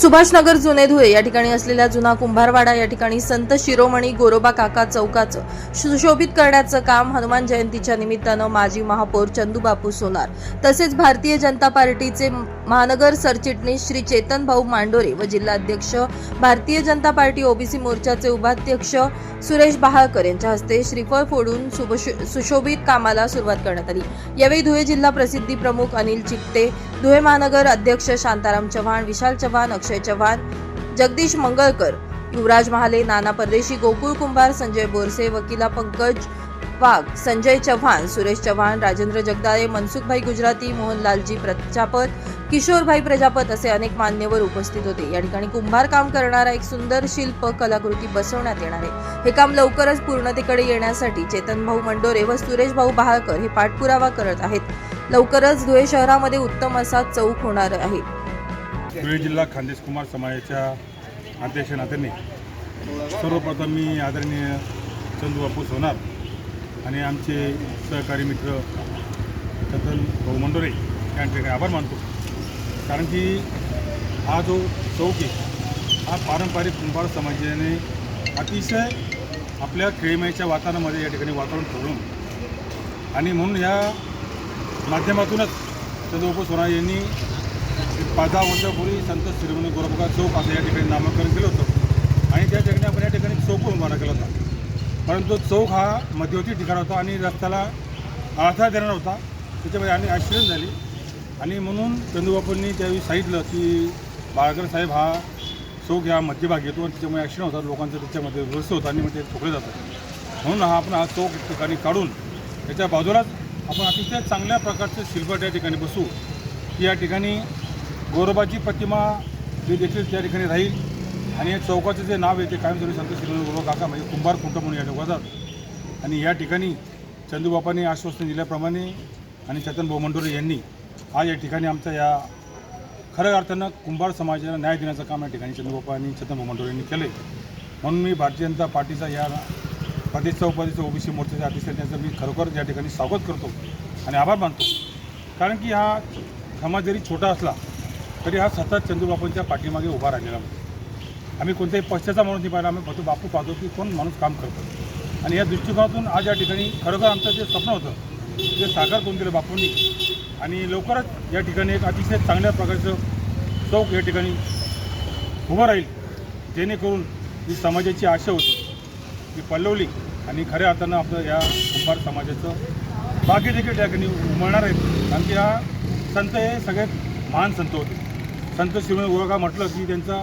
सुभाषनगर जुने धुळे या ठिकाणी असलेल्या जुना कुंभारवाडा या ठिकाणी संत शिरोमणी गोरोबा काका चौकाचं सुशोभित करण्याचं काम हनुमान जयंतीच्या निमित्तानं माजी महापौर चंदूबापू सोनार तसेच भारतीय जनता पार्टीचे महानगर सरचिटणीस श्री चेतन भाऊ मांडोरे व जिल्हाध्यक्ष भारतीय जनता पार्टी ओबीसी मोर्चाचे उपाध्यक्ष सुरेश बहाळकर यांच्या हस्ते श्रीफळ फोडून सुभश- सुशोभित कामाला सुरुवात करण्यात आली. यावेळी धुळे जिल्हा प्रसिद्धी प्रमुख अनिल चित्ते धुळे महानगर अध्यक्ष शांताराम चव्हाण विशाल चव्हाण अक्षय चव्हाण जगदीश मंगळकर युवराज महाले नाना परदेशी गोकुळ कुंभार संजय बोरसे वकिला पंकज वाघ संजय चव्हाण सुरेश चव्हाण राजेंद्र जगदाळे मनसुखभाई गुजराती मोहनलालजी प्रजापत किशोरभाई प्रजापत असे अनेक मान्यवर उपस्थित होते. या ठिकाणी कुंभार काम करणारा एक सुंदर शिल्प कलाकृती बसवण्यात येणार आहे. हे काम लवकरच पूर्णतेकडे येण्यासाठी चेतन भाऊ मंडोरे व सुरेश भाऊ बहाळकर हे पाठपुरावा करत आहेत. लवकरच धुळे शहरामध्ये उत्तम असा चौक होणार आहे. धुळे जिल्हा खानदेश कुमार समाजाच्या अध्यक्ष नात्याने सर्वप्रथम मी आदरणीय चंदू बापू सोनार आणि आमचे सहकारी मित्र चंदन भाऊ मंडोरे ठिकाणी आभार मानतो. कारण की हा जो चौक आहे हा पारंपरिक कुंभार समाजाने अतिशय आपल्या खेळीमेच्या वातावरणामध्ये या ठिकाणी वातावरण ठरवून आणि म्हणून या माध्यमातूनच चंद्रबाबू सोनार यांनी पाच दहा वर्षापूर्वी संत श्रीमणी गोरबका चौक असं या ठिकाणी नामांकन केलं होतं. आणि त्या ठिकाणी आपण या ठिकाणी चौक उभारा केला होता. परंतु चौक हा मध्यवर्ती ठिकाण होता आणि रस्त्याला अडथळा देणार होता. त्याच्यामध्ये आणि ॲक्सिडेंट झाली. आणि म्हणून चंदूबापूंनी त्यावेळी सांगितलं की बाळकर साहेब हा चौक या मध्यभाग येतो आणि त्याच्यामुळे ॲक्सिडेंट होतात. लोकांचं त्याच्यामध्ये व्यवस्थित होतं आणि म्हणजे ठोकले जातात. म्हणून हा आपण हा चौक ठिकाणी काढून त्याच्या बाजूलाच आपण अतिशय चांगल्या प्रकारचे शिल्प त्या ठिकाणी बसू. की या ठिकाणी गौरवाची प्रतिमा ही देखील त्या ठिकाणी राहील. आणि या चौकाचं जे नाव आहे ते कायमस्वरूपी संत श्री गौरव काका म्हणजे कुंभार कुंट म्हणून या ठिकाणात आणि या ठिकाणी चंदूबापाने आश्वासन दिल्याप्रमाणे आणि चेतन बोमंडोरे मंडोरे यांनी आज या ठिकाणी आमच्या या खऱ्या अर्थानं कुंभार समाजाला न्याय देण्याचं काम या ठिकाणी चंदूबापा आणि चेतन बोमंडोरे यांनी केलं म्हणून मी भारतीय जनता पार्टीचा या प्रदेशचा उपाध्यक्ष ओबीसी मोर्चाच्या अध्यक्ष त्यांचं मी खरोखर या ठिकाणी स्वागत करतो आणि आभार मानतो. कारण की हा समाज जरी छोटा असला तरी हा सतत चंदूबापूंच्या पाठीमागे उभा राहिलेला होता आम्ही कोणत्याही पक्षाचा माणूस नाही पाहिला आम्ही फक्त बापू पाहतो की कोण माणूस काम करतो. आणि या दृष्टिकोनातून आज या ठिकाणी खरोखर आमचं जे स्वप्न होतं ते साकार करून दिलं बापूंनी. आणि लवकरच या ठिकाणी एक अतिशय चांगल्या प्रकारचं चौक या ठिकाणी उभं राहील जेणेकरून जी समाजाची आशा होती. ती पल्लवली आणि खऱ्या अर्थानं आपलं या कुंभार समाजाचं बाकी देखील त्या ठिकाणी उमळणार आहेत कारण की हा संत हे सगळ्यात महान संत होते. संत श्रीमंत गुरुका म्हटलं की त्यांचा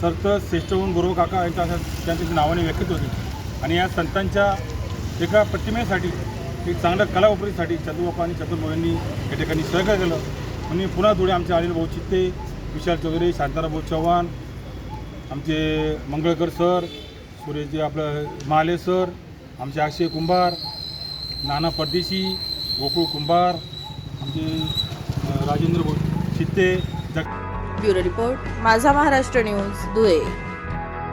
संत श्रेष्ठवून गुरु काका यांच्या त्यांच्या नावाने व्यक्त होते. आणि या संतांच्या एका प्रतिमेसाठी एक चांगल्या कला उपरीसाठी चंद्रबापा आणि चंद्रभाऊंनी या ठिकाणी सहकार्य केलं. आणि पुन्हा थोडे आमचे अनिल भाऊ चित्ते विशाल चौधरी शांताराम चव्हाण आमचे मंगळकर सर सुरेशजी आपलं माले सर आमचे अक्षय कुंभार नाना परदेशी गोकुळ कुंभार आमचे राजेंद्र शित्ते ब्युरो रिपोर्ट माझा महाराष्ट्र न्यूज धुळे.